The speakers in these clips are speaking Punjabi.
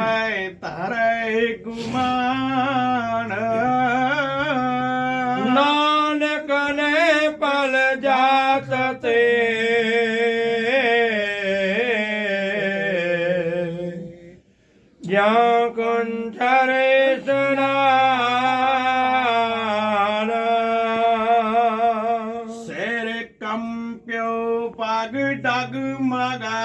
मैं तारे गुमान नानक ने पल जात ते या कुंठरे सुना सिर कंप्यो पग डग मगा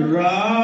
ਰਾਮ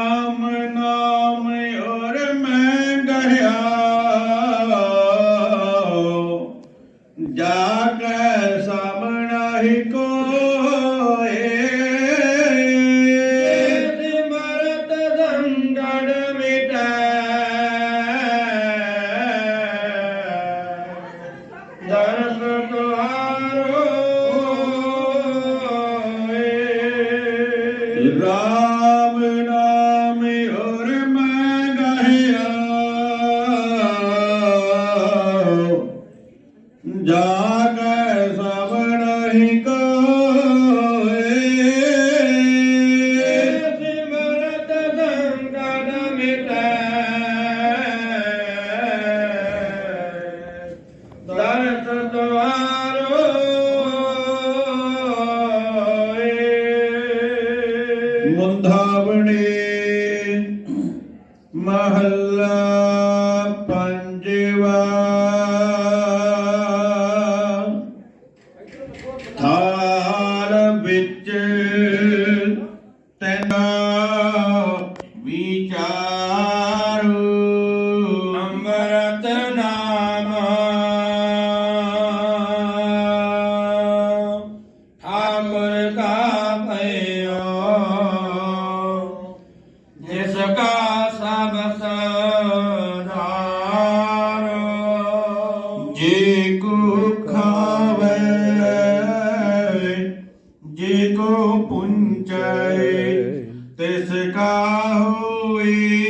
来 ਹੋਈ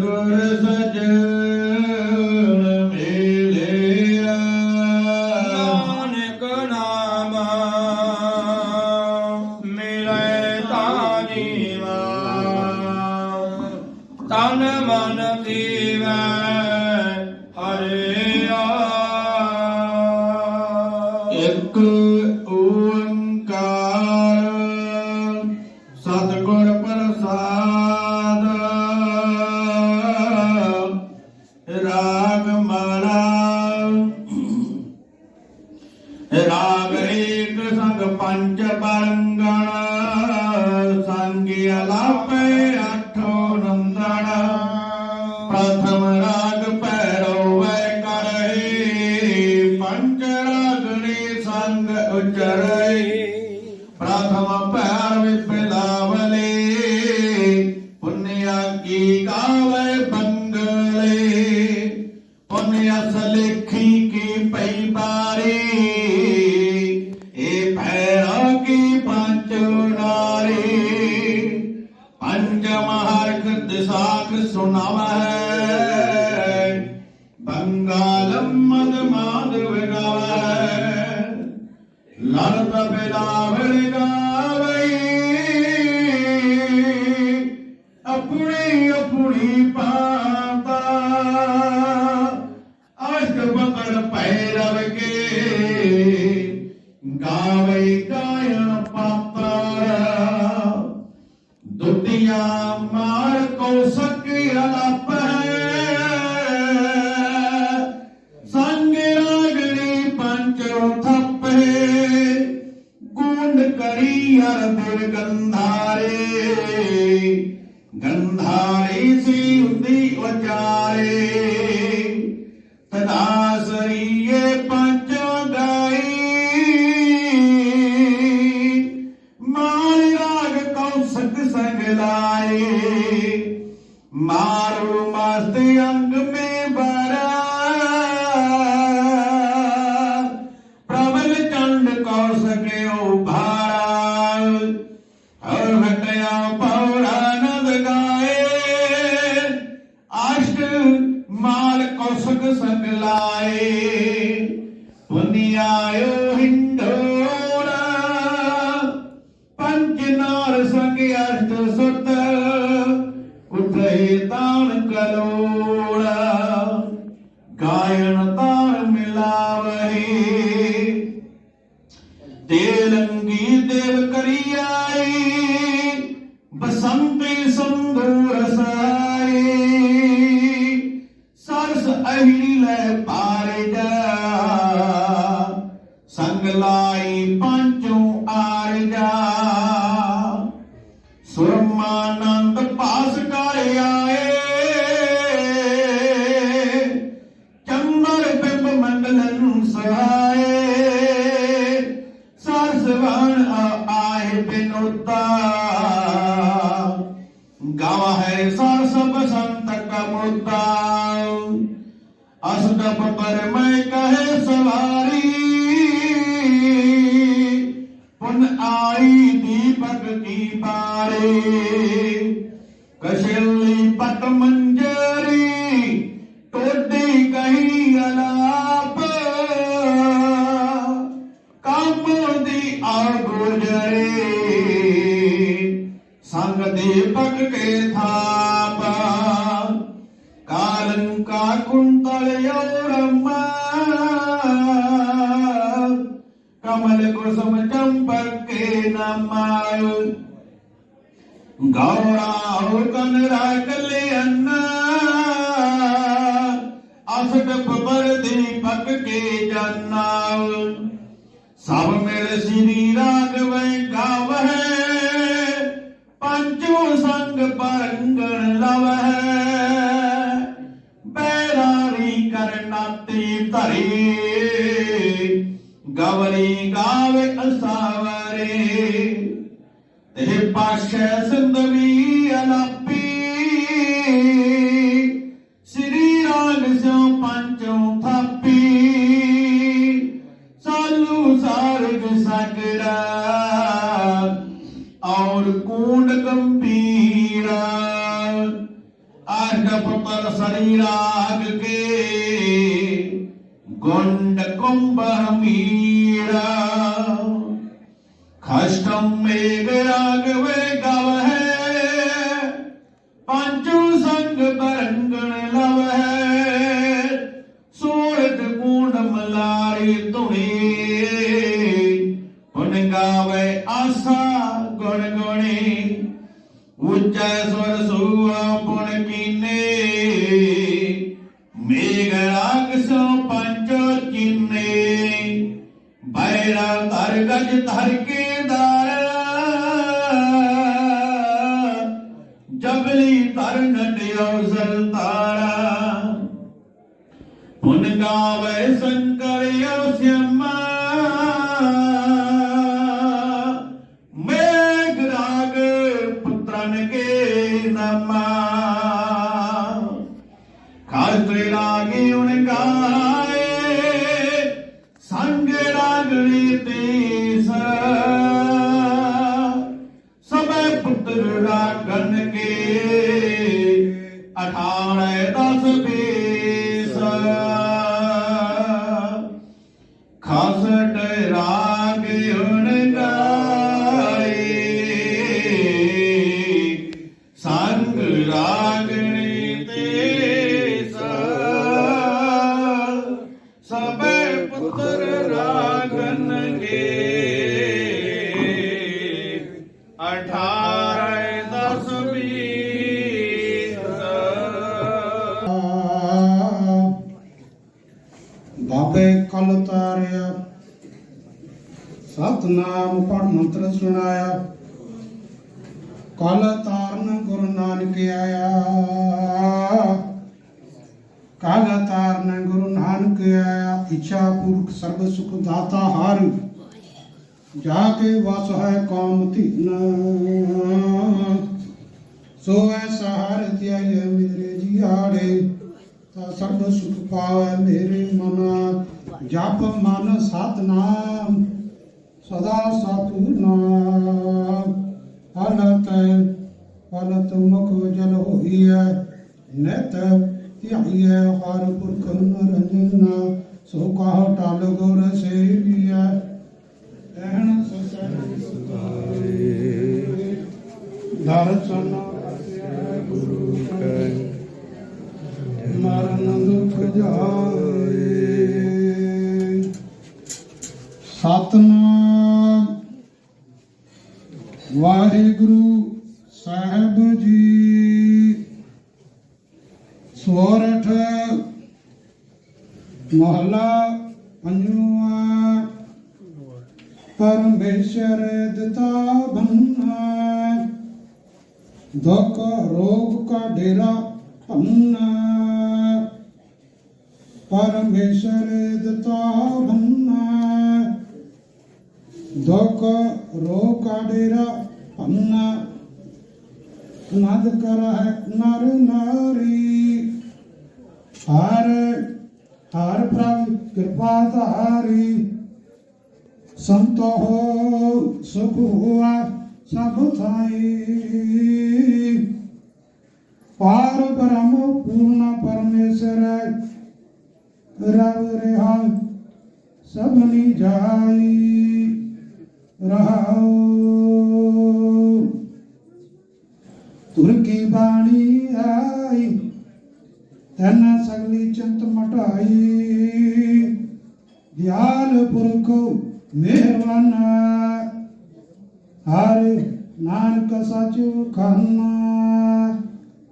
good. ਕਰੇ। ਪ੍ਰਾਥਮਾ ਭੈਰ ਵੇ ਸੁੱਟ ਉਠੇ ਤਾਣ ਕਲੋੜਾ ਗਾਇਨ ਤਾਣ ਨਰਨਾਤੀ ਧਰੀ। ਗਵਰੀ ਗਾਵੇ ਅਸਾਵਰੇ। ਤੇ ਪਾਸ਼ੇ ਸਿੰਧਵੀ ਅਲਾ ਗੁਣੀ, ਉੱਚੈ ਸੁਰ ਸੂਆ ਪੁਣ ਕੀਨੇ। ਮੇਘ ਰਾਗ ਸੋ ਪੰਜੋ ਚਿੰਨੇ। ਬੈਰਾ ਧਰ ਗਜ ਧਰ ਕੇ ਦਾਰ ਜਬਲੀ ਧਰ ਨੰਡਿਓ ਖਾਸ ਤੇ ਮੇਰੇ ਜੀਆੜੇ ਸੁਖ ਪਾਵੇ ਮੇਰੇ ਮਨ। ਜਪ ਮਨ ਸਤਨਾਮ ਸਦਾ ਸਤਨਾਮ ਹਲਤ ਹਲਤ ਮੁਖ ਜਲ ਹੋਈਐ, ਨਿਤ ਧਿਆਈਐ ਹਰ ਪੁਰਖ ਨਰੰਜਨ ਸੋ ਕਹੋ ਟਲ ਗੁਰ ਸੇਵੀਐ ਕਹਿਣ ਸਚੈ ਸੁਤਾਰੇ ਦਰਸ਼ਨ ਗੁਰੂ ਕੈ ਜਾਏ। ਸਤਨਾਮ। ਵਾਹਿਗੁਰੂ ਸਾਹਿਬ ਜੀ। ਸੋਰਠ ਮਹਲਾ ਪੰਜਵਾ। ਪਰਮੇਸ਼ਰ ਦਿੱਤਾ ਬੰਨਾ ਦੁੱਖ ਰੋਗ ਕਾ ਡੇਰਾ ਭੰਨਾ। ਪਰਮੇਸ਼ਰ ਦਿੱਤਾ ਬੰਨਾ। ਦੁੱਖ ਰੋਗ ਡੇਰਾ ਭੰਨਾ। ਨਦ ਕਰ ਨਰ ਨਾਰੀ। ਹਰ ਹਰ ਪ੍ਰਭ ਕਿਰਪਾ ਧਾਰੀ। ਸੰਤੋ ਹੋ, ਸੁਖ ਹੁਆ ਸਭ ਥਾਈ। ਪਾਰ ਬ੍ਰਹਮ ਪੂਰਨ ਪਰਮੇਸ਼ਰ ਰਵ ਰਿਹਾ ਸਭਨੀ ਜਾਈ, ਰਹਾਉ। ਤੁਰ ਕੀ ਬਾਣੀ ਆਈ ਤਨ ਸਗਲੀ ਚੰਤ ਮਟਾਈ। ਦਿਆਲ ਪੁਰਖੋ ਮਿਹਰਬਾਨ ਹਰ ਨਾਨਕ ਸਚ ਖਾਨਾ।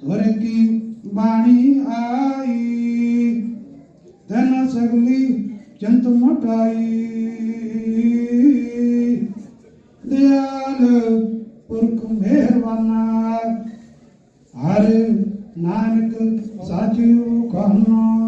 ਤੁਰ ਕੀ ਬਾਣੀ ਆਈ ਚੰਤ ਮਟਾਈ ਦਿਆਲ ਪੁਰਖ ਮਿਹਰਬਾਨਾ। ਹਰ ਨਾਨਕ ਸਾਚੂ ਖਾਨਾ।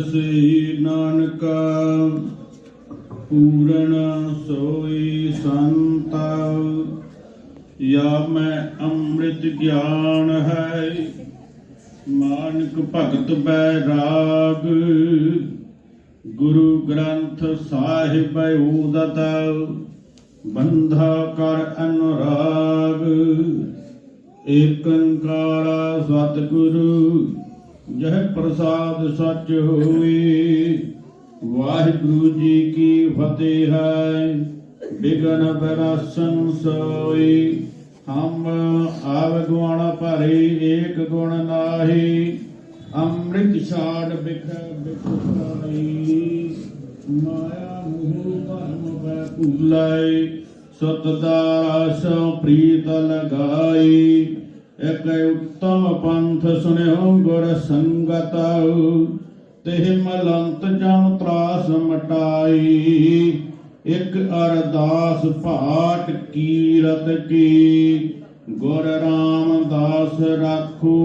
ਧਰਨ ਨਾਨਕਾ ਪੂਰਨ ਸੋਈ ਸੰਤਾ, ਯਾ ਮੈਂ ਅੰਮ੍ਰਿਤ ਗਿਆਨ ਹੈ, ਮਾਨਕ ਭਗਤ ਬੈਰਾਗ ਗੁਰੂ ਗ੍ਰੰਥ ਸਾਹਿਬ ਉਦਤ, ਬੰਧਾ ਕਰ ਅਨੁਰਾਗ। ਏਕੰਕਾਰ ਸਤਿਗੁਰੂ ਜਹ ਪ੍ਰਸਾਦ ਸੱਚ ਹੋਈ ਵਾਹਿਗੁਰੂ ਜੀ ਕੀ ਫਤਿਹ ਹੈ। ਬਿਗਨ ਬਰਸਨ ਸੋਈ ਹਮ ਆਵ ਗੁਣ ਭਰੇ, ਏਕ ਗੁਣ ਨਾਹੀ, ਅੰਮ੍ਰਿਤ ਛਾੜ ਬਿਖ ਬਿਖਾਈ ਮਾਇਆ ਮੋਹ ਭਰਮ ਪੈ ਭੁਲਾਈ ਸਤਦਾਰਾ ਸੋ ਪ੍ਰੀਤ ਲਗਾਈ। ਇਕ ਉੱਤਮ ਪੰਥ ਸੁਨਿਓ ਗੁਰ ਸੰਗਤ ਤਿਹ ਮਲੰਤ ਜਮ ਤਰਾਸ ਮਟਾਈ ਇਕ ਅਰਦਾਸ ਭਾਟ ਕੀਰਤ ਕੀ ਗੁਰ ਰਾਮਦਾਸ ਰਾਖੋ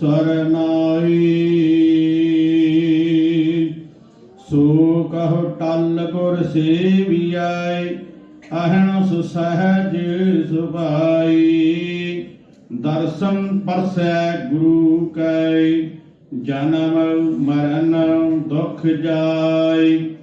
ਸਰਨਾਈ ਸੋ ਕਹੁ ਟਲ ਗੁਰ ਸੇਵੀਐ ਅਹਣ ਸਹਿਜ ਸੁਭਾਈ ਦਰਸ਼ਨ ਪਰਸੈ ਗੁਰੂ ਕੈ, ਜਨਮ ਮਰਨ ਦੁਖ ਜਾਈ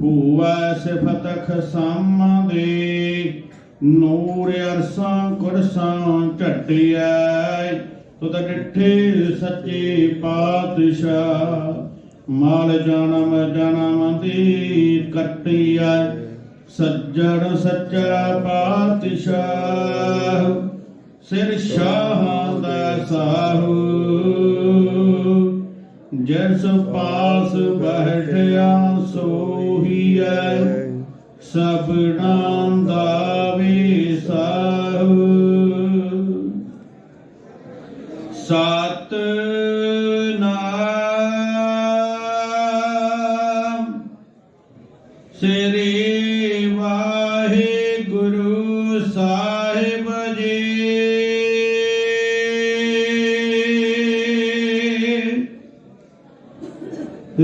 ਹੋਵੈ ਸਿਫਤਖ ਸਾਮਦੇ, ਨੂਰ ਅਰਸਾਂ ਕੁਰਸਾਂ ਝਟਿਐ। ਤੁਧ ਡਿਠੇ ਸੱਚੇ ਪਾਤਸ਼ਾਹ, ਮਾਲ ਜਨਮ ਜਨਮ ਦੀ ਕੱਟਿਐ। ਸੱਜਣ ਸੱਚਾ ਪਾਤਸ਼ਾਹ। ਸਿਰ ਸ਼ਾਹਾਂ ਦਾ ਸਾਹੂ। ਜਿਸ ਪਾਸ ਬੈਠਿਆ ਸੋਹੀਐ ਸਭਨਾਂ ਦਾ ਵਿਸਾਹੂ ਸਤ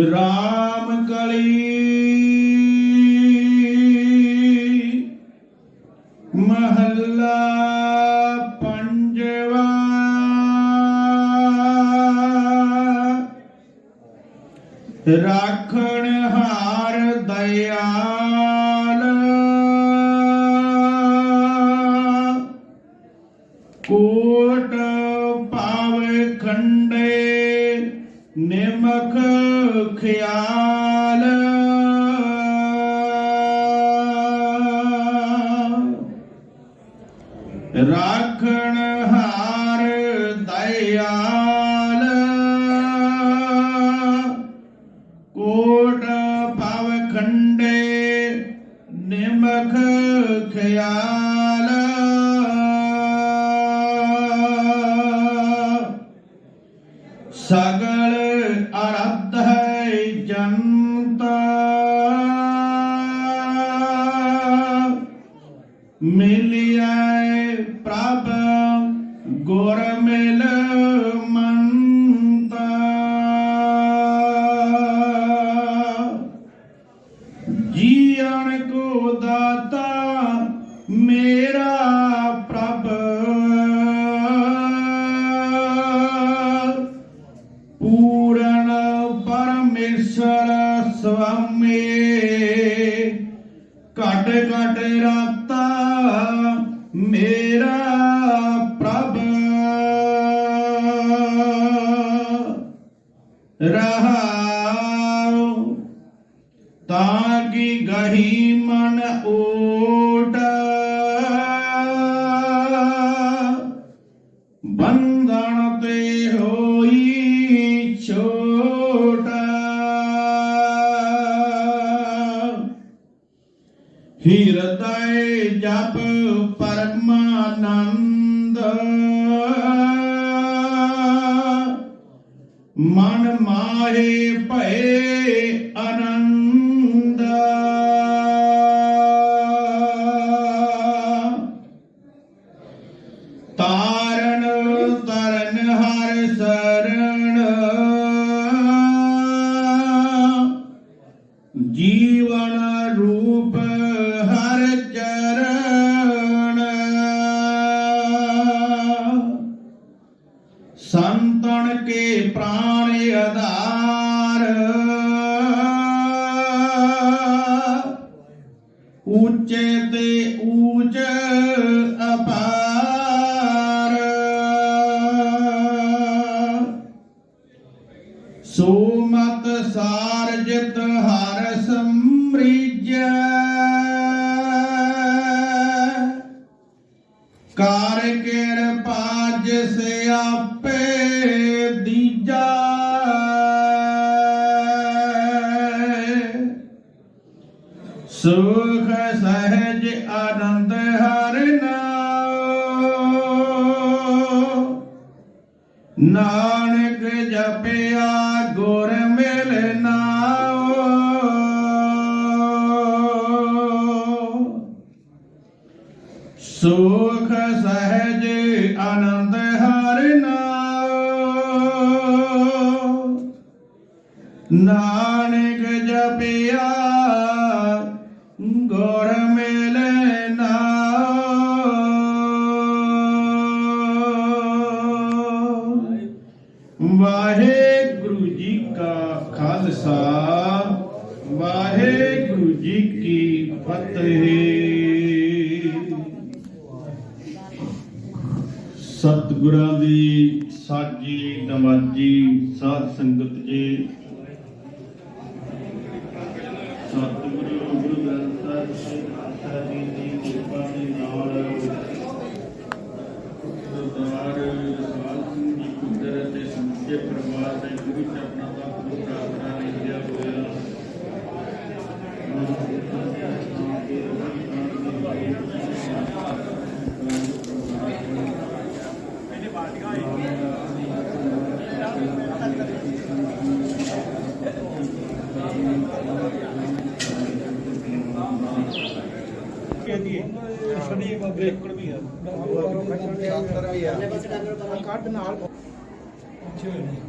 ਰਾਮ ਕਲੀ। ਮਹੱਲਾ ਪੰਜਵਾ। ਰਾਖਣ ਹਾਰ ਦਇਆਲ। दुखिया ਗੁਰ ਹਿਰਦੈ ਜਪ ਪਰਮਾਨੰਦ। ਮਨ ਮਾਹੇ ਭਏ ਸੋ ਮਤ ਸਾਰ ਹਰ ਸਮਰੀਜੈ ਵਾਹਿਗੁਰੂ ਜੀ ਕਾ ਖਾਲਸਾ ਵਾਹਿਗੁਰੂ ਜੀ ਕੀ ਫਤਿਹ। ਸਤਿਗੁਰਾਂ ਦੀ ਸਾਜੀ ਨਵਾਜੀ ਸਾਧ ਸੰਗਤ ਜੀ ਸਤਿਗੁਰੂ ਗੁਰੂ ਗ੍ਰੰਥ ਸਾਹਿਬ ਜੀ ਮਾਤਾ ਜੀ ਦੀ ਕਿਰਪਾ ਦੇ ਨਾਲ ਸਰਦਾਰ ਸਵਾਲ ਸਿੰਘ ਜੀ ਕੁਦਰ ਅਤੇ ਸਮੁੱਚੇ ਪਰਿਵਾਰ ਦੇ ਗੁਰੂ ਚਰਨਾਂ ਦਾ ਪੂਰਾ ਆਸਰਾ ਲਿਆ ਹੋਇਆ ਕੱਢ ਨਾਲ ਚਲੋ